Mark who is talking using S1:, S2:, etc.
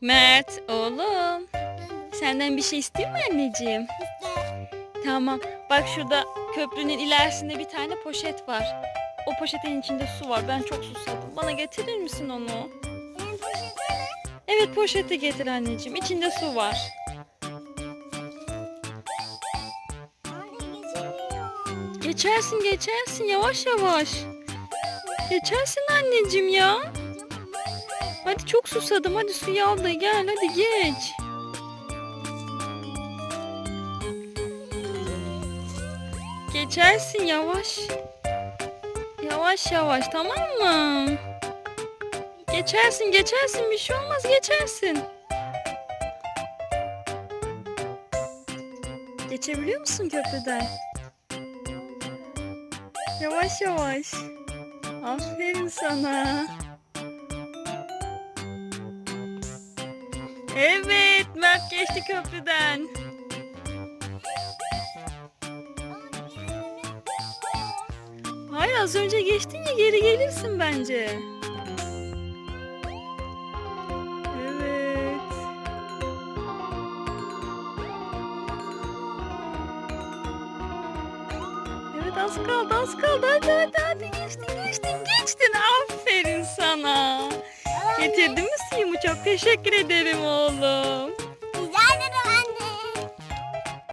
S1: Mert oğlum. Senden bir şey isteyeyim mi anneciğim? Tamam. Bak şurada köprünün ilerisinde bir tane poşet var. O poşetin içinde su var. Ben çok susadım. Bana getirir misin onu? Evet poşeti getir anneciğim. İçinde su var. Geçersin geçersin yavaş yavaş. Geçersin anneciğim ya. Hadi çok susadım. Hadi suyu al da gel. Hadi geç. Geçersin yavaş. Yavaş yavaş tamam mı? Geçersin geçersin bir şey olmaz geçersin. Geçebiliyor musun köprüden? Yavaş yavaş. Aferin sana. Evet, Mert geçti köprüden. Hayır az önce geçtin ya geri gelirsin bence. Evet. Evet az kaldı az kaldı hadi hadi hadi geçtin geçtin geçtin. Getirdin mi suyumu çok teşekkür ederim oğlum.